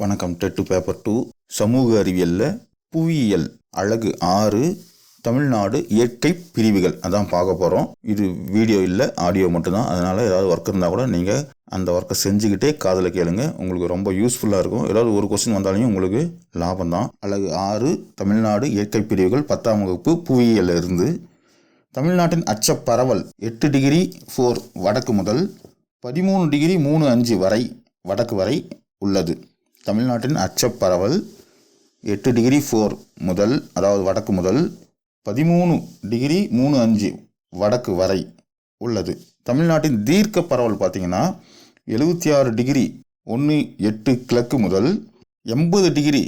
வணக்கம். TET paper two. சமூக அறிவியலில் புவியியல் அழகு ஆறு. தமிழ்நாடு இயற்கை பிரிவுகள். அதான் பார்க்க போகிறோம் இது வீடியோ இல்லை ஆடியோ மட்டும்தான். அதனால் ஏதாவது ஒர்க் இருந்தால் கூட நீங்கள் அந்த ஒர்க்கை செஞ்சுக்கிட்டே காதில் கேளுங்க. உங்களுக்கு ரொம்ப யூஸ்ஃபுல்லாக இருக்கும். ஏதாவது ஒரு கொஸ்டின் வந்தாலையும் உங்களுக்கு லாபம் தான் அழகு ஆறு தமிழ்நாடு இயற்கை பிரிவுகள் பத்தாம் வகுப்பு புவியியல் இருந்து. தமிழ்நாட்டின் அச்ச பரவல் எட்டு டிகிரி ஃபோர் வடக்கு முதல் பதிமூணு டிகிரி மூணு அஞ்சு வரை வடக்கு வரை உள்ளது. தமிழ்நாட்டின் அச்சப்பரவல் எட்டு டிகிரி ஃபோர் முதல் அதாவது வடக்கு முதல் பதிமூணு டிகிரி மூணு அஞ்சு வடக்கு வரை உள்ளது. தமிழ்நாட்டின் தீர்க்க பரவல் பார்த்தீங்கன்னா எழுபத்தி ஆறு டிகிரி ஒன்று எட்டு கிழக்கு முதல் எண்பது டிகிரி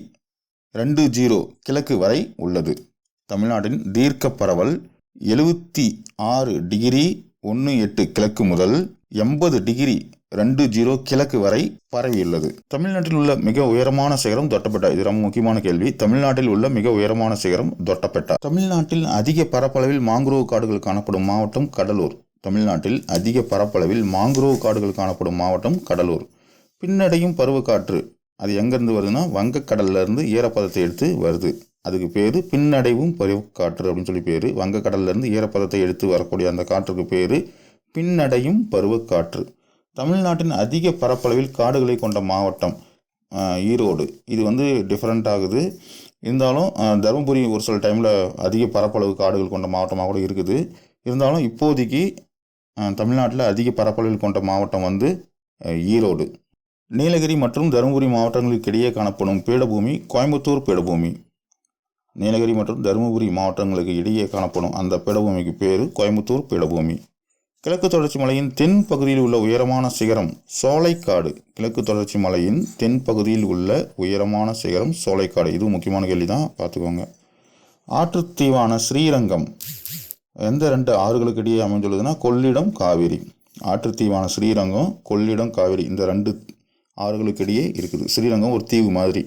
ரெண்டு ஜீரோ கிழக்கு வரை உள்ளது. தமிழ்நாட்டின் தீர்க்க பரவல் எழுபத்தி ஆறு டிகிரி ஒன்று எட்டு கிழக்கு முதல் எண்பது டிகிரி ரெண்டு ஜீரோ கிழக்கு வரை பரவியுள்ளது. தமிழ்நாட்டில் உள்ள மிக உயரமான சிகரம் தொட்டபெட்டா இது ரொம்ப முக்கியமான கேள்வி. தமிழ்நாட்டில் உள்ள மிக உயரமான சிகரம் தொட்டபெட்டா தமிழ்நாட்டில் அதிக பரப்பளவில் மாங்குரோவ் காடுகள் காணப்படும் மாவட்டம் கடலூர். தமிழ்நாட்டில் அதிக பரப்பளவில் மாங்குரோவ் காடுகள் காணப்படும் மாவட்டம் கடலூர். பின்னடையும் பருவக்காற்று. அது எங்கேருந்து வருதுன்னா வங்கக்கடல்ல இருந்து ஈரப்பதத்தை எடுத்து வருது. அதுக்கு பேர் பின்னடைவும் பருவக்காற்று அப்படின்னு சொல்லி பேர். வங்கக்கடல்லேருந்து ஈரப்பதத்தை எடுத்து வரக்கூடிய அந்த காற்றுக்கு பேர் பின்னடையும் பருவக்காற்று. தமிழ்நாட்டின் அதிக பரப்பளவில் காடுகளை கொண்ட மாவட்டம் ஈரோடு. இது வந்து டிஃப்ரெண்ட் ஆகுது. இருந்தாலும் தருமபுரி ஒரு சில டைமில் அதிக பரப்பளவு காடுகள் கொண்ட மாவட்டமாக கூட இருக்குது. இருந்தாலும் இப்போதைக்கு தமிழ்நாட்டில் அதிக பரப்பளவில் கொண்ட மாவட்டம் வந்து ஈரோடு. நீலகிரி மற்றும் தருமபுரி மாவட்டங்களுக்கு இடையே காணப்படும் பீடபூமி கோயம்புத்தூர் பீடபூமி. நீலகிரி மற்றும் தருமபுரி மாவட்டங்களுக்கு இடையே காணப்படும் அந்த பீடபூமிக்கு பேர் கோயம்புத்தூர் பீடபூமி. கிழக்கு தொடர்ச்சி மலையின் தென் பகுதியில் உள்ள உயரமான சிகரம் சோலைக்காடு. கிழக்கு தொடர்ச்சி மலையின் தென் பகுதியில் உள்ள உயரமான சிகரம் சோலைக்காடு. இது முக்கியமான கேள்வி தான் பார்த்துக்கோங்க ஆற்றுத்தீவான ஸ்ரீரங்கம். எந்த ரெண்டு ஆறுகளுக்கு இடையே அமைந்துள்ளதுன்னா கொள்ளிடம் காவிரி. ஆற்றுத்தீவான ஸ்ரீரங்கம் கொள்ளிடம் காவிரி. இந்த ரெண்டு ஆறுகளுக்கு இடையே இருக்குது. ஸ்ரீரங்கம் ஒரு தீவு மாதிரி.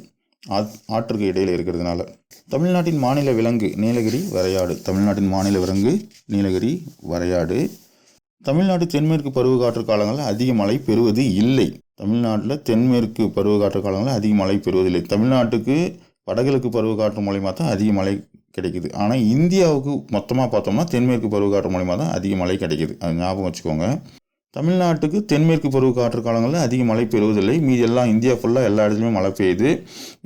ஆற்றுக்கு இடையில் இருக்கிறதுனால. தமிழ்நாட்டின் மாநில விலங்கு நீலகிரி வரையாடு. தமிழ்நாட்டின் மாநில விலங்கு நீலகிரி வரையாடு. தமிழ்நாடு தென்மேற்கு பருவக்காற்று காலங்களில் அதிக மழை பெறுவது இல்லை. தமிழ்நாட்டில் தென்மேற்கு பருவக்காற்று காலங்களில் அதிக மழை பெறுவதில்லை. தமிழ்நாட்டுக்கு வடகிழக்கு பருவக்காற்று மூலிமா தான் அதிக மழை கிடைக்குது. ஆனால் இந்தியாவுக்கு மொத்தமாக பார்த்தோம்னா தென்மேற்கு பருவக்காற்று மூலிமா தான் அதிக மழை கிடைக்குது. அது ஞாபகம் வச்சுக்கோங்க. தமிழ்நாட்டுக்கு தென்மேற்கு பருவக்காற்று காலங்களில் அதிக மழை பெறுவதில்லை. மீதி எல்லாம் இந்தியா ஃபுல்லாக எல்லா இடத்துலையுமே மழை பெய்யுது.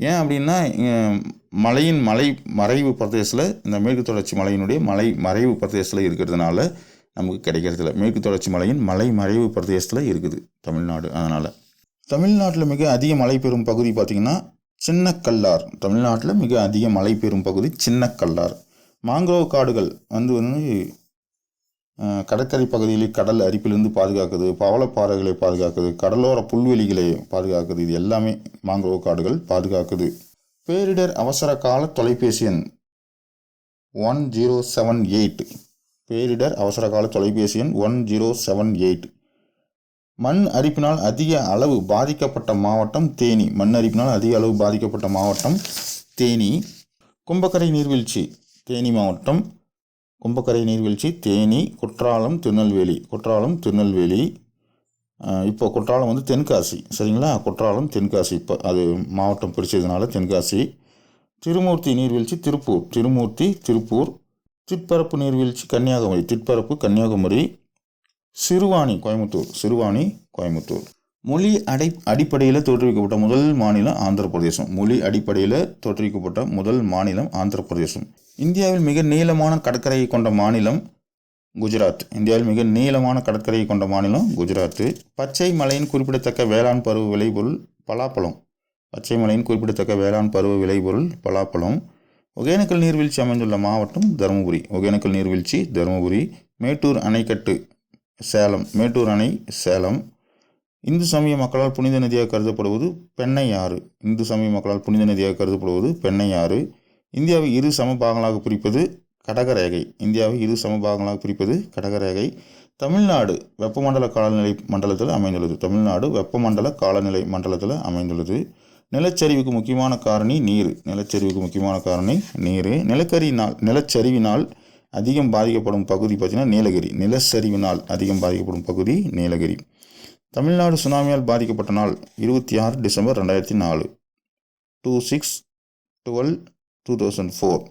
ஏன் அப்படின்னா மலையின் மலை மறைவு பிரதேசத்தில் இந்த மேற்கு தொடர்ச்சி மலையினுடைய மலை மறைவு பிரதேசத்தில் இருக்கிறதுனால நமக்கு கிடைக்கிறதில்ல. மேற்கு தொடர்ச்சி மலையின் மலை மறைவு பிரதேசத்தில் இருக்குது தமிழ்நாடு. அதனால் தமிழ்நாட்டில் மிக அதிக மழை பெறும் பகுதி பார்த்திங்கன்னா சின்னக்கல்லார். தமிழ்நாட்டில் மிக அதிக மழை பெறும் பகுதி சின்னக்கல்லார். மாங்க்ரோவ் காடுகள் வந்து வந்து கடற்கரை பகுதிகளில் கடல் அரிப்பிலிருந்து பாதுகாக்குது பவளப்பாறைகளை பாதுகாக்குது கடலோர புல்வெளிகளை பாதுகாக்குது. இது எல்லாமே மாங்க்ரோவ் காடுகள் பாதுகாக்குது. பேரிடர் அவசர கால தொலைபேசி எண் ஒன் ஜீரோ செவன் எயிட். பேரிடர் அவசரகால தொலைபேசி எண் ஒன் ஜீரோ செவன் எயிட். மண் அரிப்பினால் அதிக அளவு பாதிக்கப்பட்ட மாவட்டம் தேனி. மண் அரிப்பினால் அதிக அளவு பாதிக்கப்பட்ட மாவட்டம் தேனி. கும்பக்கரை நீர்வீழ்ச்சி தேனி மாவட்டம் கும்பக்கரை நீர்வீழ்ச்சி தேனி குற்றாலம் திருநெல்வேலி. குற்றாலம் திருநெல்வேலி. இப்போ குற்றாலம் வந்து தென்காசி. சரிங்களா? குற்றாலம் தென்காசி. இப்போ அது மாவட்டம் பிரித்ததுனால தென்காசி. திருமூர்த்தி நீர்வீழ்ச்சி திருப்பூர். திருமூர்த்தி திருப்பூர். திட்பரப்பு நீர்வீழ்ச்சி கன்னியாகுமரி திட்பரப்பு கன்னியாகுமரி சிறுவாணி கோயம்புத்தூர் சிறுவாணி கோயம்புத்தூர். மொழி அடை அடிப்படையில் தோற்றுவிக்கப்பட்ட முதல் மாநிலம் ஆந்திர பிரதேசம் மொழி அடிப்படையில் தோற்றுவிக்கப்பட்ட முதல் மாநிலம் ஆந்திர பிரதேசம் இந்தியாவில் மிக நீளமான கடற்கரையை கொண்ட மாநிலம் குஜராத். இந்தியாவில் மிக நீளமான கடற்கரையை கொண்ட மாநிலம் குஜராத். பச்சை மலையின் குறிப்பிடத்தக்க வேளாண் பருவ விளைபொருள் பலாப்பழம். பச்சை மலையின் குறிப்பிடத்தக்க வேளாண் பருவ விளைபொருள் பலாப்பழம். ஒகேனக்கல் நீர்வீழ்ச்சி அமைந்துள்ள மாவட்டம் தருமபுரி. ஒகேனக்கல் நீர்வீழ்ச்சி தருமபுரி மேட்டூர் அணைக்கட்டு சேலம் மேட்டூர் அணை சேலம். இந்து சமய மக்களால் புனித நதியாக கருதப்படுவது பெண்ணை ஆறு. இந்து சமய மக்களால் புனித நதியாக கருதப்படுவது பெண்ணை ஆறு. இந்தியாவை இரு சம பாகங்களாக பிரிப்பது கடகரேகை. இந்தியாவை இரு சம பாகங்களாக பிரிப்பது கடகரேகை. தமிழ்நாடு வெப்பமண்டல காலநிலை மண்டலத்தில் அமைந்துள்ளது. தமிழ்நாடு வெப்பமண்டல காலநிலை மண்டலத்தில் அமைந்துள்ளது. நிலச்சரிவுக்கு முக்கியமான காரணி நீர். நிலச்சரிவுக்கு முக்கியமான காரணி நீர். நிலக்கரியினால் நிலச்சரிவினால் அதிகம் பாதிக்கப்படும் பகுதி பார்த்திங்கன்னா நீலகிரி. நிலச்சரிவினால் அதிகம் பாதிக்கப்படும் பகுதி நீலகிரி. தமிழ்நாடு சுனாமியால் பாதிக்கப்பட்ட நாள் இருபத்தி ஆறு டிசம்பர் ரெண்டாயிரத்தி நாலு two six twelve two thousand four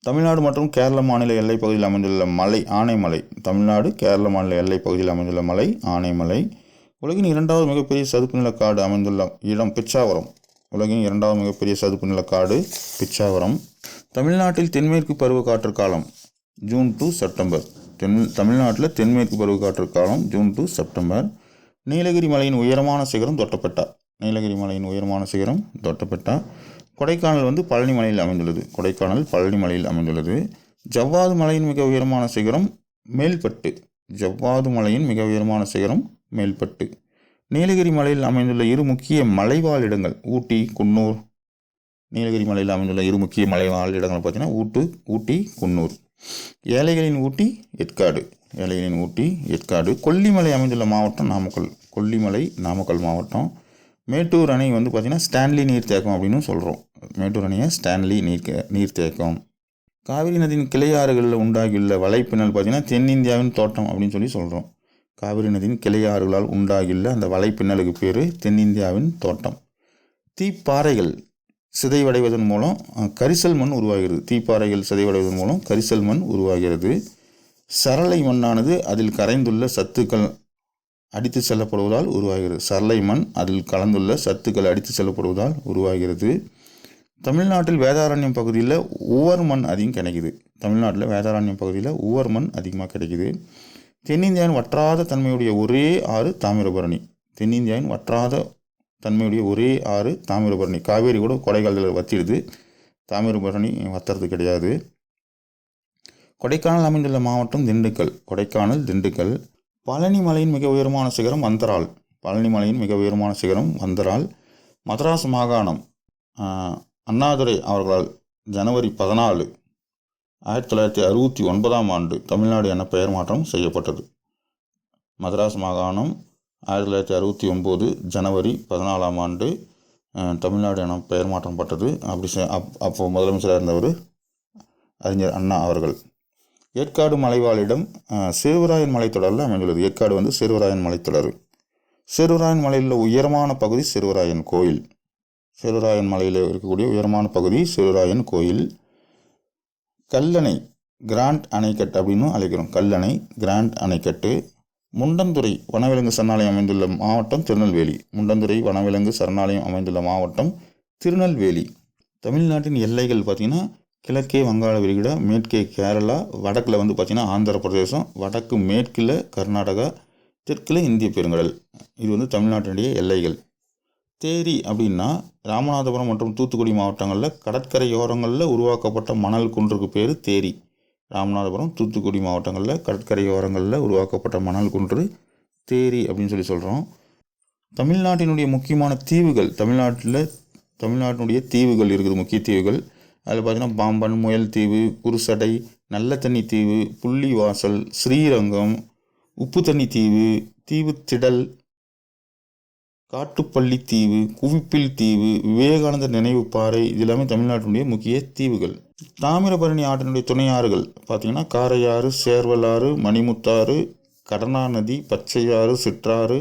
Tamil Nadu மற்றும் கேரள மாநில எல்லைப் பகுதியில் அமைந்துள்ள மலை ஆனைமலை. தமிழ்நாடு கேரள மாநில எல்லைப் பகுதியில் அமைந்துள்ள மலை ஆனைமலை. உலகின் இரண்டாவது மிகப்பெரிய சதுப்பு நிலக்காடு அமைந்துள்ள இடம் பிச்சாவரம். உலகின் இரண்டாவது மிகப்பெரிய சதுப்பு நிலக்காடு பிச்சாவரம். தமிழ்நாட்டில் தென்மேற்கு பருவக்காற்று காலம் ஜூன் டு செப்டம்பர். தென் தமிழ்நாட்டில் தென்மேற்கு பருவக்காற்று காலம் ஜூன் டு செப்டம்பர். நீலகிரி மலையின் உயரமான சிகரம் தொட்டப்பட்டா. நீலகிரி மலையின் உயரமான சிகரம் தொட்டப்பட்டா. கொடைக்கானல் வந்து பழனி மலையில் அமைந்துள்ளது. கொடைக்கானல் பழனி மலையில் அமைந்துள்ளது. ஜவ்வாது மலையின் மிக உயரமான சிகரம் மேல்பட்டு. ஜவ்வாது மலையின் மிக உயரமான சிகரம் மேல்பட்டு. நீலகிரி மலையில் அமைந்துள்ள இரு முக்கிய மலைவாழ் இடங்கள் ஊட்டி குன்னூர். நீலகிரி மலையில் அமைந்துள்ள இரு முக்கிய மலைவாழ் இடங்கள் பார்த்தீங்கன்னா ஊட்டு ஊட்டி குன்னூர். ஏழைகளின் ஊட்டி ஏற்காடு. ஏழைகளின் ஊட்டி ஏற்காடு. கொல்லிமலை அமைந்துள்ள மாவட்டம் நாமக்கல். கொல்லிமலை நாமக்கல் மாவட்டம். மேட்டூர் அணை வந்து பார்த்திங்கன்னா ஸ்டான்லி நீர்த்தேக்கம் அப்படின்னு சொல்கிறோம் மேட்டூர் அணையை ஸ்டான்லி நீர் நீர்த்தேக்கம். காவிரி நதியின் கிளையாறுகளில் உண்டாகியுள்ள வலைப்பின்னல் பார்த்திங்கன்னா தென்னிந்தியாவின் தோட்டம் அப்படின்னு சொல்லி சொல்கிறோம் காவிரி நதியின் கிளையாறுகளால் உண்டாகியுள்ள அந்த வலைப்பின்னலுக்கு பேர் தென்னிந்தியாவின் தோட்டம். தீப்பாறைகள் சிதைவடைவதன் மூலம் கரிசல் மண் உருவாகிறது. தீப்பாறைகள் சிதைவடைவதன் மூலம் கரிசல் மண் உருவாகிறது. சரளை மண்ணானது அதில் கரைந்துள்ள சத்துக்கள் அடித்து செல்லப்படுவதால் உருவாகிறது. சரளை மண் அதில் கலந்துள்ள சத்துக்கள் அடித்து செல்லப்படுவதால் உருவாகிறது. தமிழ்நாட்டில் வேதாரண்யம் பகுதியில் உவர் மண் அதிகம் கிடைக்குது. தமிழ்நாட்டில் வேதாரண்யம் பகுதியில் உவர் மண் அதிகமாக கிடைக்குது. தென்னிந்தியாவின் வற்றாத தன்மையுடைய ஒரே ஆறு தாமிரபரணி. தென்னிந்தியாவின் வற்றாத தன்மையுடைய ஒரே ஆறு தாமிரபரணி. காவேரி கூட கொடைக்காலத்தில் வத்திடுது. தாமிரபரணி வத்துறது கிடையாது. கொடைக்கானல் அமைந்துள்ள மாவட்டம் திண்டுக்கல். கொடைக்கானல் திண்டுக்கல். பழனி மலையின் மிக உயரமான சிகரம் வந்தரால். பழனி மலையின் மிக உயரமான சிகரம் வந்தரால். மதராஸ் மாகாணம் அண்ணாதுரை அவர்களால் ஜனவரி பதினாலு ஆயிரத்தி தொள்ளாயிரத்தி அறுபத்தி ஒன்பதாம் ஆண்டு தமிழ்நாடு என பெயர் மாற்றம் செய்யப்பட்டது. மதராஸ் மாகாணம் ஆயிரத்தி தொள்ளாயிரத்தி அறுபத்தி ஒம்பது ஜனவரி பதினாலாம் ஆண்டு தமிழ்நாடு என பெயர் மாற்றம் பட்டது. அப்படி செ- அப் அப்போ முதலமைச்சராக இருந்தவர் அறிஞர் அண்ணா அவர்கள். ஏற்காடு மலைவாழிடம் சிறுவராயன் மலைத்தொடரில் அமைந்துள்ளது. ஏற்காடு வந்து சிறுவராயன் மலைத்தொடர் சிறுவராயன் மலையில் உயரமான பகுதி சிறுவராயன் கோயில். சிறுவராயன் மலையில் இருக்கக்கூடிய உயரமான பகுதி சிறுவராயன் கோயில். கல்லணை கிராண்ட் அணைக்கட்டு அப்படின்னு அழைக்கிறோம். கல்லணை கிராண்ட் அணைக்கட்டு. முண்டந்துறை வனவிலங்கு சரணாலயம் அமைந்துள்ள மாவட்டம் திருநெல்வேலி. முண்டந்துறை வனவிலங்கு சரணாலயம் அமைந்துள்ள மாவட்டம் திருநெல்வேலி. தமிழ்நாட்டின் எல்லைகள் பார்த்திங்கன்னா கிழக்கே வங்காள விரிகுடா மேற்கே கேரளா வடக்கில் வந்து பார்த்திங்கன்னா ஆந்திர பிரதேசம் வடக்கு மேற்கில் கர்நாடகா தெற்கில் இந்திய பெருங்கடல். இது வந்து தமிழ்நாட்டினுடைய எல்லைகள். தேரி அப்படின்னா ராமநாதபுரம் மற்றும் தூத்துக்குடி மாவட்டங்களில் கடற்கரையோரங்களில் உருவாக்கப்பட்ட மணல் குன்றுக்கு பேர் தேரி. ராமநாதபுரம் தூத்துக்குடி மாவட்டங்களில் கடற்கரையோரங்களில் உருவாக்கப்பட்ட மணல் குன்று தேரி அப்படின்னு சொல்லி சொல்கிறோம் தமிழ்நாட்டினுடைய முக்கியமான தீவுகள் தமிழ்நாட்டில் தமிழ்நாட்டினுடைய தீவுகள் இருக்குது முக்கிய தீவுகள். அதில் பார்த்தீங்கன்னா பாம்பன் முயல் தீவு குருசடை நல்ல தண்ணி தீவு புள்ளிவாசல் ஸ்ரீரங்கம் உப்பு தண்ணி தீவு தீவு திடல் காட்டுப்பள்ளி தீவு குவிப்பில் தீவு விவேகானந்தர் நினைவு பாறை இது எல்லாமே தமிழ்நாட்டினுடைய முக்கிய தீவுகள். தாமிரபரணி ஆற்றினுடைய துணை ஆறுகள் பார்த்தீங்கன்னா காரையாறு சேர்வலாறு மணிமுத்தாறு கடனா நதி பச்சையாறு சிற்றாறு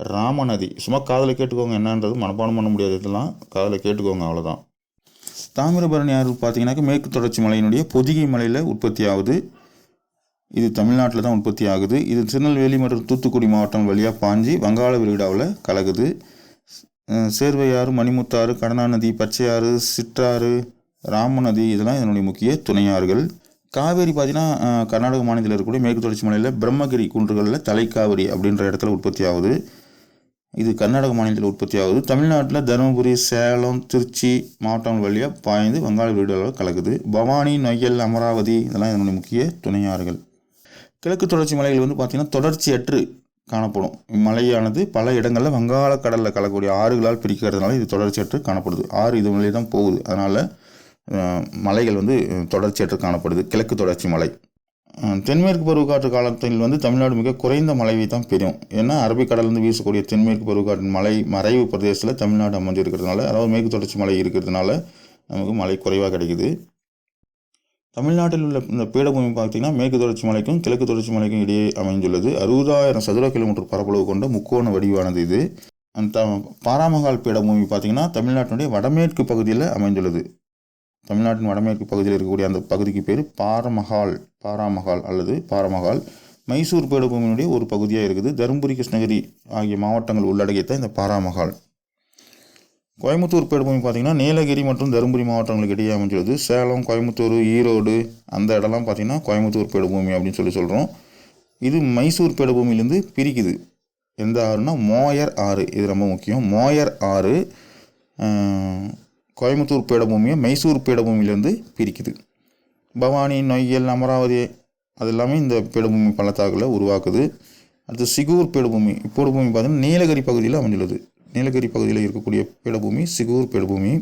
ராமநதி. சும்மா காதில் கேட்டுக்கோங்க என்னன்றது மனப்பாடம் பண்ண முடியாது இதெல்லாம். காதில் கேட்டுக்கோங்க அவ்வளோதான் தாமிரபரணி ஆறு பார்த்தீங்கன்னாக்கா மேற்கு தொடர்ச்சி மலையினுடைய பொதிகை மலையில் உற்பத்தி ஆகுது இது தமிழ்நாட்டில் தான் உற்பத்தி ஆகுது. இது திருநெல்வேலி மற்றும் தூத்துக்குடி மாவட்டம் வழியாக பாஞ்சி வங்காள விரிகுடாவில் கலகுது சேர்வையாறு மணிமுத்தாறு கடனா நதி பச்சையாறு சிற்றாறு ராமநதி இதெல்லாம் இதனுடைய முக்கிய துணையாறுகள். காவேரி பார்த்தீங்கன்னா கர்நாடக மாநிலத்தில் இருக்கக்கூடிய மேற்கு தொடர்ச்சி மலையில் பிரம்மகிரி குன்றுகளில் தலைக்காவிரி அப்படின்ற இடத்துல உற்பத்தி ஆகுது. இது கர்நாடக மாநிலத்தில் உற்பத்தி ஆகுது. தமிழ்நாட்டில் தருமபுரி சேலம் திருச்சி மாவட்டங்கள் வழியாக பாய்ந்து வங்காள விரிகுடாவில் கலக்குது. பவானி நொய்யல் அமராவதி இதெல்லாம் இதனுடைய முக்கிய துணையாறுகள். கிழக்கு தொடர்ச்சி மலைகள் வந்து பார்த்திங்கன்னா தொடர்ச்சியற்று காணப்படும். இம்மலையானது பல இடங்களில் வங்காள கடலில் கலக்கூடிய ஆறுகளால் பிரிக்கிறதுனால இது தொடர்ச்சியற்று காணப்படுது. ஆறு இது வழியே தான் போகுது. அதனால் மலைகள் வந்து தொடர்ச்சியற்று காணப்படுது. கிழக்கு தொடர்ச்சி மலை. தென்மேற்கு பருவக்காற்று காலத்தில் வந்து தமிழ்நாடு மிக குறைந்த மழையை தான் பெறும். ஏன்னா அரபிக்கடலிருந்து வீசக்கூடிய தென்மேற்கு பருவக்காற்றின் மலை மறைவு பிரதேசத்தில் தமிழ்நாடு அமைஞ்சிருக்கிறதுனால அதாவது மேற்கு தொடர்ச்சி மலை இருக்கிறதுனால நமக்கு மழை குறைவாக கிடைக்குது. தமிழ்நாட்டில் உள்ள இந்த பீடபூமி பார்த்தீங்கன்னா மேற்கு தொடர்ச்சி மலைக்கும் கிழக்கு தொடர்ச்சி மலைக்கும் இடையே அமைந்துள்ளது. அறுபதாயிரம் சதுர கிலோமீட்டர் பரப்பளவு கொண்ட முக்கோண வடிவானது இது. அந்த பாராமகால் பீடபூமி பார்த்திங்கன்னா தமிழ்நாட்டினுடைய வடமேற்கு பகுதியில் அமைந்துள்ளது. தமிழ்நாட்டின் வடமேற்கு பகுதியில் இருக்கக்கூடிய அந்த பகுதிக்கு பேர் பாரமகால் பாராமகால் அல்லது பாரமகால் மைசூர் பீடபூமியினுடைய ஒரு பகுதியாக இருக்குது. தருமபுரி கிருஷ்ணகிரி ஆகிய மாவட்டங்கள் உள்ளடக்கியத்தான் இந்த பாராமகால் கோயம்புத்தூர் பீடபூமி பார்த்திங்கன்னா நீலகிரி மற்றும் தருமபுரி மாவட்டங்களுக்கு இடையே அமைஞ்சிருது சேலம் கோயம்புத்தூர் ஈரோடு அந்த இடம்லாம் பார்த்திங்கன்னா கோயம்புத்தூர் பீடபூமி அப்படின்னு சொல்லி சொல்கிறோம் இது மைசூர் பீடபூமியிலேருந்து பிரிக்குது. எந்த ஆறுனா மோயர் ஆறு. இது ரொம்ப முக்கியம். மோயர் ஆறு கோயம்புத்தூர் பீடபூமியை மைசூர் பீடபூமியிலேருந்து பிரிக்குது. பவானி நொய்யல் அமராவதி அது எல்லாமே இந்த பீடபூமி பள்ளத்தாக்கில் உருவாக்குது. அடுத்து சிகூர் பீடபூமி. பீடபூமி பார்த்தீங்கன்னா நீலகிரி பகுதியில் அமைஞ்சுள்ளது நீலகிரி பகுதியில் இருக்கக்கூடிய பீடபூமி சிகூர் பீடபூமி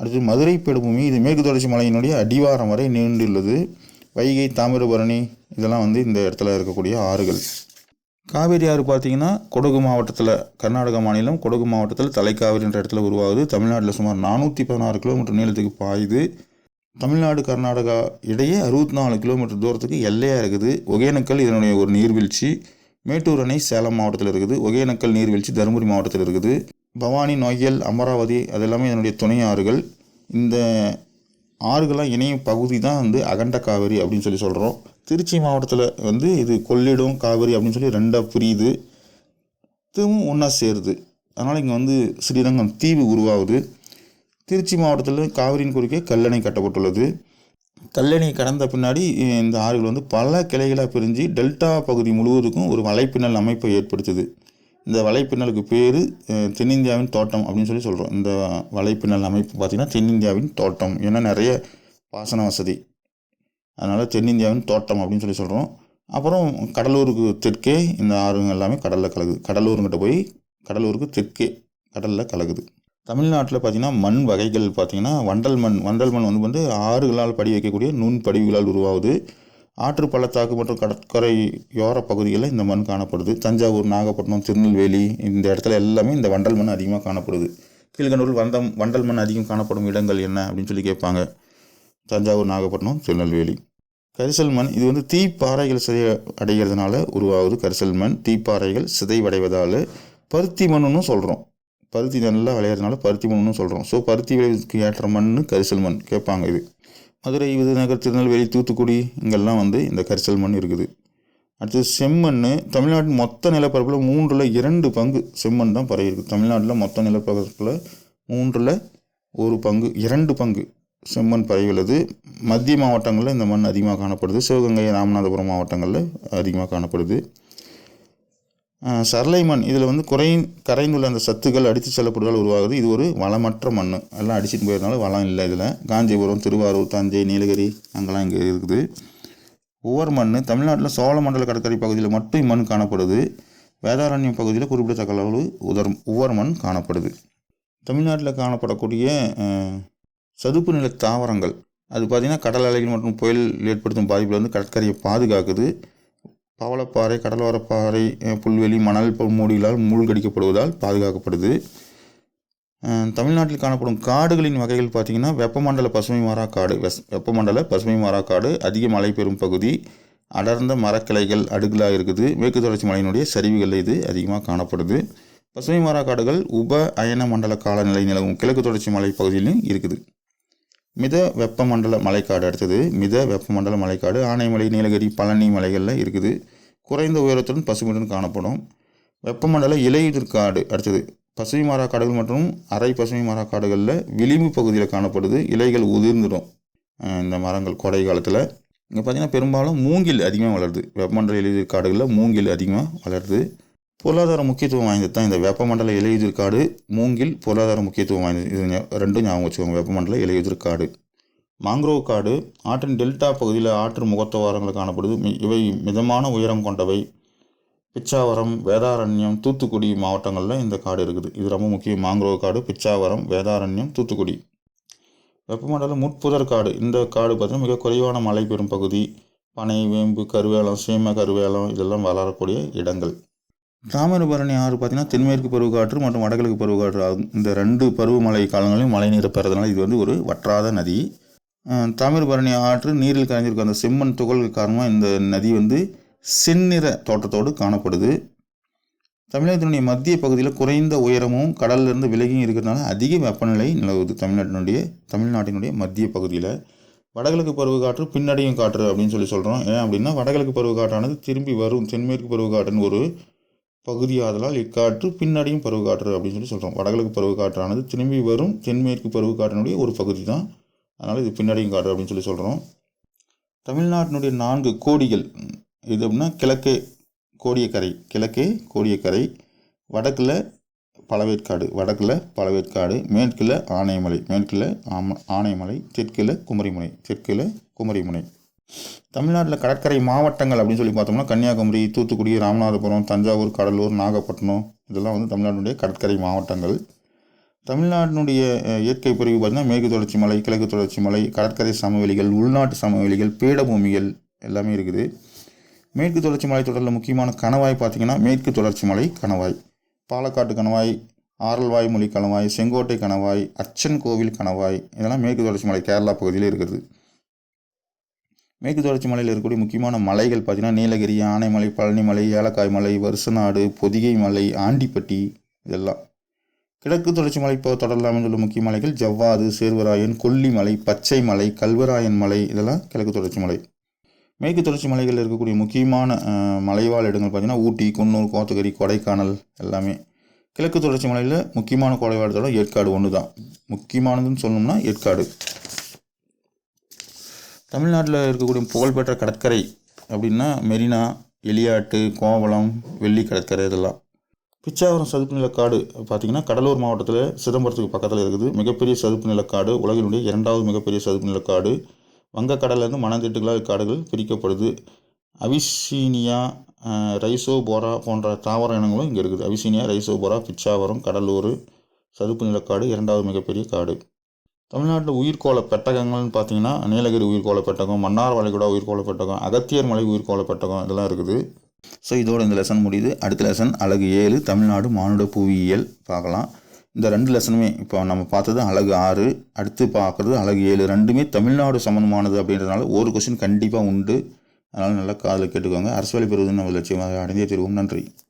அடுத்து மதுரை பீடபூமி இது மேற்கு தொடர்ச்சி மலையினுடைய அடிவாரம் வரை நீண்டுள்ளது. வைகை தாமிரபரணி இதெல்லாம் வந்து இந்த இடத்துல இருக்கக்கூடிய ஆறுகள். காவேரி ஆறு பார்த்தீங்கன்னா கொடகு மாவட்டத்தில் கர்நாடக மாநிலம் கொடகு மாவட்டத்தில் தலைக்காவிரின்ற இடத்துல உருவாகுது. தமிழ்நாட்டில் சுமார் நானூற்றி பதினாறு கிலோமீட்டர் நீளத்துக்கு பாயுது. தமிழ்நாடு கர்நாடகா இடையே அறுபத்தி நாலு கிலோமீட்டர் தூரத்துக்கு எல்லையாக இருக்குது. ஒகேனக்கல் இதனுடைய ஒரு நீர்வீழ்ச்சி. மேட்டூர் அணை சேலம் மாவட்டத்தில் இருக்குது. ஒகேனக்கல் நீர்வீழ்ச்சி தருமபுரி மாவட்டத்தில் இருக்குது. பவானி நொய்யல் அமராவதி அது எல்லாமே இதனுடைய துணை ஆறுகள். இந்த ஆறுகளாக இணையும் பகுதி தான் வந்து அகண்ட காவிரி அப்படின்னு சொல்லி சொல்கிறோம் திருச்சி மாவட்டத்தில் வந்து இது கொள்ளிடம் காவிரி அப்படின்னு சொல்லி ரெண்டாக பிரியுது. திரும்பவும் ஒன்றா சேருது. அதனால் இங்கே வந்து ஸ்ரீரங்கம் தீவு உருவாகுது. திருச்சி மாவட்டத்தில் காவிரியின் குறுக்கே கல்லணை கட்டப்பட்டுள்ளது. கல்லணை கடந்த பின்னாடி இந்த ஆறுகள் வந்து பல கிளைகளாக பிரிஞ்சு டெல்டா பகுதி முழுவதுக்கும் ஒரு வலைப்பின்னல் அமைப்பை ஏற்படுத்துது. இந்த வலைப்பின்னலுக்கு பேர் தென்னிந்தியாவின் தோட்டம் அப்படின்னு சொல்லி சொல்கிறோம் இந்த வலைப்பின்னல் அமைப்பு பார்த்திங்கன்னா தென்னிந்தியாவின் தோட்டம். ஏன்னா நிறைய பாசன வசதி. அதனால் தென்னிந்தியாவின் தோட்டம் அப்படின்னு சொல்லி சொல்கிறோம் அப்புறம் கடலூருக்கு தெற்கே இந்த ஆறுங்க எல்லாமே கடலில் கலகுது கடலூருங்கிட்ட போய் கடலூருக்கு தெற்கே கடலில் கலகுது தமிழ்நாட்டில் பார்த்திங்கன்னா மண் வகைகள் பார்த்திங்கன்னா வண்டல் மண் வண்டல் மண் வந்து வந்து ஆறுகளால் படி வைக்கக்கூடிய நுண் படிவுகளால் உருவாகுது. ஆற்று பள்ளத்தாக்கு மற்றும் கடற்கரையோர பகுதிகளில் இந்த மண் காணப்படுது. தஞ்சாவூர் நாகப்பட்டினம் திருநெல்வேலி இந்த இடத்துல எல்லாமே இந்த வண்டல் மண் அதிகமாக காணப்படுது. கீழ்கண்டூர் வந்தம் வண்டல் மண் அதிகம் காணப்படும் இடங்கள் என்ன அப்படின்னு சொல்லி கேட்பாங்க. தஞ்சாவூர் நாகப்பட்டினம் திருநெல்வேலி. கரிசல் மண் இது வந்து தீப்பாறைகள் சிதை அடைகிறதுனால உருவாகுது கரிசல் மண். தீப்பாறைகள் சிதைவடைவதால் பருத்தி மண்ணுன்னு சொல்கிறோம் பருத்தி நல்லா விளையிறதுனால பருத்தி மண்ணுன்னு சொல்கிறோம் ஸோ பருத்தி விளைவுக்கு ஏற்ற மண் கரிசல் மண் கேட்பாங்க இது. மதுரை விருதுநகர் திருநெல்வேலி தூத்துக்குடி இங்கெல்லாம் வந்து இந்த கரிசல் மண் இருக்குது. அடுத்தது செம்மண் தமிழ்நாட்டின் மொத்த நிலப்பரப்பில் மூன்றில் இரண்டு பங்கு செம்மண் தான் பரவியிருக்கு தமிழ்நாட்டில் மொத்த நிலப்பரப்பில் மூன்றில் ஒரு பங்கு இரண்டு பங்கு செம்மண் பரவியுள்ளது. மத்திய மாவட்டங்களில் இந்த மண் அதிகமாக காணப்படுது. சிவகங்கை ராமநாதபுரம் மாவட்டங்களில் அதிகமாக காணப்படுது. அஹ், சரளை மண் இதில் வந்து குறை கரைந்துள்ள அந்த சத்துக்கள் அடித்து செல்லப்படுதல் உருவாகுது. இது ஒரு வளமற்ற மண் எல்லாம் அடிச்சிட்டு போயிருந்தால வளம் இல்லை இதில். காஞ்சிபுரம் திருவாரூர் தஞ்சை நீலகிரி அங்கெல்லாம் இங்கே இருக்குது. ஒவ்வொரு மண் தமிழ்நாட்டில் சோழமண்டல கடற்கரை பகுதியில் மட்டும் இம்மண் காணப்படுது. வேதாரண்யம் பகுதியில் குறிப்பிடத்தக்க அளவு உதர் உவர் மண் காணப்படுது. தமிழ்நாட்டில் காணப்படக்கூடிய சதுப்பு நில தாவரங்கள். அது பார்த்திங்கன்னா கடல் அலைகள் மற்றும் புயல் ஏற்படுத்தும் பாதிப்பில் வந்து கடற்கரையை பாதுகாக்குது. பவளப்பாறை கடலோரப்பாறை புல்வெளி மணல் மூடிகளால் மூழ்கடிக்கப்படுவதால் பாதுகாக்கப்படுது. தமிழ்நாட்டில் காணப்படும் காடுகளின் வகைகள் பார்த்திங்கன்னா வெப்பமண்டல பசுமை மரா காடு வெஸ் வெப்பமண்டல பசுமை மரா காடு அதிக மழை பெறும் பகுதி அடர்ந்த மரக்கிளைகள் அடுக்கலாக இருக்குது. மேற்கு தொடர்ச்சி மலையினுடைய சரிவுகளில் இது அதிகமாக காணப்படுது. பசுமை மரா காடுகள் உப அயன மண்டல காலநிலை நிலவும் கிழக்கு தொடர்ச்சி மலை பகுதியிலும் இருக்குது. மித வெப்பமண்டல மலைக்காடு அடுத்தது மித வெப்பமண்டல மலைக்காடு ஆனைமலை நீலகிரி பழனி மலைகளில் இருக்குது. குறைந்த உயரத்துடன் பசுமையுடன் காணப்படும். வெப்பமண்டல இலையுதிர் காடு அடுத்தது பசுமை மரா காடுகள் மற்றும் அரை பசுமை மரா காடுகளில் விளிம்பு பகுதியில் காணப்படுது. இலைகள் உதிர்ந்துடும். இந்த மரங்கள் கோடை காலத்தில். இங்கே பார்த்தீங்கன்னா பெரும்பாலும் மூங்கில் அதிகமாக வளருது. வெப்பமண்டல இலையுதிர் காடுகளில் மூங்கில் அதிகமாக வளருது. பொருளாதார முக்கியத்துவம் வாய்ந்தது தான் இந்த வெப்பமண்டல இலையுதிர் காடு. மூங்கில் பொருளாதார முக்கியத்துவம் வாய்ந்தது. இது ரெண்டும் ஞாபகம் வச்சுக்கோங்க. வெப்பமண்டல இலையுதிர் காடு. மாங்க்ரோவ் காடு ஆற்றின் டெல்டா பகுதியில் ஆற்று முகத்துவாரங்கள் காணப்படுது. மி- இவை மிதமான உயரம் கொண்டவை. பிச்சாவரம் வேதாரண்யம் தூத்துக்குடி மாவட்டங்களில் இந்த காடு இருக்குது. இது ரொம்ப முக்கியம். மாங்க்ரோவ் காடு பிச்சாவரம் வேதாரண்யம் தூத்துக்குடி. வெப்பமண்டல முட்புதர் காடு. இந்த காடு பார்த்தீங்கன்னா மிக குறைவான மழை பெறும் பகுதி. பனை வேம்பு கருவேலம் சீம கருவேலம் இதெல்லாம் வளரக்கூடிய இடங்கள். தாமிரபரணி ஆறு பார்த்தீங்கன்னா தென்மேற்கு பருவக்காற்று மற்றும் வடகிழக்கு பருவக்காற்று ஆகும். இந்த ரெண்டு பருவமழை காலங்களிலும் மழை நீரை பெறதுனால இது வந்து ஒரு வற்றாத நதி. தாமிரபரணி ஆற்று நீரில் கரைஞ்சிருக்கும் அந்த செம்மண் துகள்கள் காரணமாக இந்த நதி வந்து செந்நிற தோட்டத்தோடு காணப்படுது. தமிழகத்தினுடைய மத்திய பகுதியில் குறைந்த உயரமும் கடல்லிருந்து விலகியும் இருக்கிறதுனால அதிக வெப்பநிலை நிலவுது தமிழ்நாட்டினுடைய தமிழ்நாட்டினுடைய மத்திய பகுதியில். வடகிழக்கு பருவக்காற்று பின்னடையும் காற்று அப்படின்னு சொல்லி சொல்கிறோம் ஏன் அப்படின்னா வடகிழக்கு பருவக்காற்றானது திரும்பி வரும் தென்மேற்கு பருவக்காற்றுன்னு ஒரு பகுதியாதலால் இக்காற்று பின்னடையும் பருவக்காற்று அப்படின்னு சொல்லி சொல்கிறோம் வடகிழக்கு பருவக்காற்றானது திரும்பி வரும் தென்மேற்கு பருவக்காற்றினுடைய ஒரு பகுதி தான். அதனால் இது பின்னடையும் காற்று அப்படின்னு சொல்லி சொல்கிறோம் தமிழ்நாட்டினுடைய நான்கு கோடிகள் இது அப்படின்னா கிழக்கே கோடியக்கரை கிழக்கே கோடியக்கரை வடக்கில் பழவேற்காடு வடக்கில் பழவேற்காடு மேற்கில் ஆனைமலை மேற்கில் ஆம ஆனைமலை தெற்கில் குமரிமுனை தெற்கில் குமரிமுனை. தமிழ்நாட்டில் கடற்கரை மாவட்டங்கள் அப்படின்னு சொல்லி பார்த்தோம்னா கன்னியாகுமரி தூத்துக்குடி ராமநாதபுரம் தஞ்சாவூர் கடலூர் நாகப்பட்டினம் இதெல்லாம் வந்து தமிழ்நாட்டினுடைய கடற்கரை மாவட்டங்கள். தமிழ்நாட்டினுடைய இயற்கை பிரிவு பார்த்திங்கன்னா மேற்கு தொடர்ச்சி மலை கிழக்கு தொடர்ச்சி மலை கடற்கரை சமவெளிகள் உள்நாட்டு சமவெளிகள் பீடபூமிகள் எல்லாமே இருக்குது. மேற்கு தொடர்ச்சி மலை தொடரில் முக்கியமான கணவாய் பார்த்திங்கன்னா மேற்கு தொடர்ச்சி மலை கணவாய். பாலக்காட்டு கணவாய் ஆரல்வாய் மொழி கணவாய் செங்கோட்டை கணவாய் அச்சன் கோவில் கணவாய் இதெல்லாம் மேற்கு தொடர்ச்சி மலை கேரளா பகுதியில் இருக்கிறது மேற்கு தொடர்ச்சி மலையில் இருக்கக்கூடிய முக்கியமான மலைகள் பார்த்திங்கன்னா நீலகிரி ஆனைமலை பழனிமலை ஏலக்காய் மலை வருசநாடு பொதிகை மலை ஆண்டிப்பட்டி இதெல்லாம். கிழக்கு தொடர்ச்சி மலை இப்போ தொடரில் அமைந்துள்ள முக்கிய மலைகள் ஜவ்வாது சேர்வராயன் கொல்லிமலை பச்சை மலை கல்வராயன் மலை இதெல்லாம் கிழக்கு தொடர்ச்சி மலை. மேற்கு தொடர்ச்சி மலைகளில் இருக்கக்கூடிய முக்கியமான மலைவாழ் இடங்கள் பார்த்திங்கன்னா ஊட்டி குன்னூர் கோத்தகிரி கொடைக்கானல் எல்லாமே. கிழக்கு தொடர்ச்சி மலையில் முக்கியமான கொடைவாழ் இடம் ஏற்காடு ஒன்று தான் முக்கியமானதுன்னு சொல்லணும்னா ஏற்காடு. தமிழ்நாட்டில் இருக்கக்கூடிய புகழ்பெற்ற கடற்கரை அப்படின்னா மெரினா எலியாட்டு கோவளம் வெள்ளி கடற்கரை இதெல்லாம். பிச்சாவரம் சதுப்பு நிலக்காடு பார்த்திங்கன்னா கடலூர் மாவட்டத்தில் சிதம்பரத்துக்கு பக்கத்தில் இருக்குது. மிகப்பெரிய சதுப்பு நிலக்காடு உலகினுடைய இரண்டாவது மிகப்பெரிய சதுப்பு நிலக்காடு வங்கக்கடலேருந்து மணந்திட்டுகளால் காடுகள் பிரிக்கப்படுது. அவிசீனியா ரைசோபோரா போன்ற தாவர இனங்களும் இங்கே இருக்குது. அவிசீனியா ரைசோபோரா பிச்சாவரம் கடலூர் சதுப்பு நிலக்காடு இரண்டாவது மிகப்பெரிய காடு. தமிழ்நாட்டில் உயிர்கோள பெட்டகங்கள்னு பார்த்தீங்கன்னா நீலகிரி உயிர்கோள பெட்டகம் மன்னார் வளைகுடா உயிர்கோள பெட்டகம் அகத்தியர் மலை உயிர்கோள பெட்டகம் இதெல்லாம் இருக்குது. ஸோ இதோட இந்த லெசன் முடியுது. அடுத்த லெசன் அழகு ஏழு தமிழ்நாடு மானுட புவியியல் பார்க்கலாம். இந்த ரெண்டு லெசனுமே இப்போ நம்ம பார்த்தது அழகு ஆறு அடுத்து பார்க்குறது அழகு ஏழு. ரெண்டுமே தமிழ்நாடு சம்மந்தமானது அப்படின்றதுனால ஒரு கொஸ்டின் கண்டிப்பாக உண்டு. அதனால் நல்லா காதில் கேட்டுக்கோங்க. அரசு வேலை பெறுவதுன்னு நம்ம லட்சியமாக அடைந்தே தருவோம். நன்றி.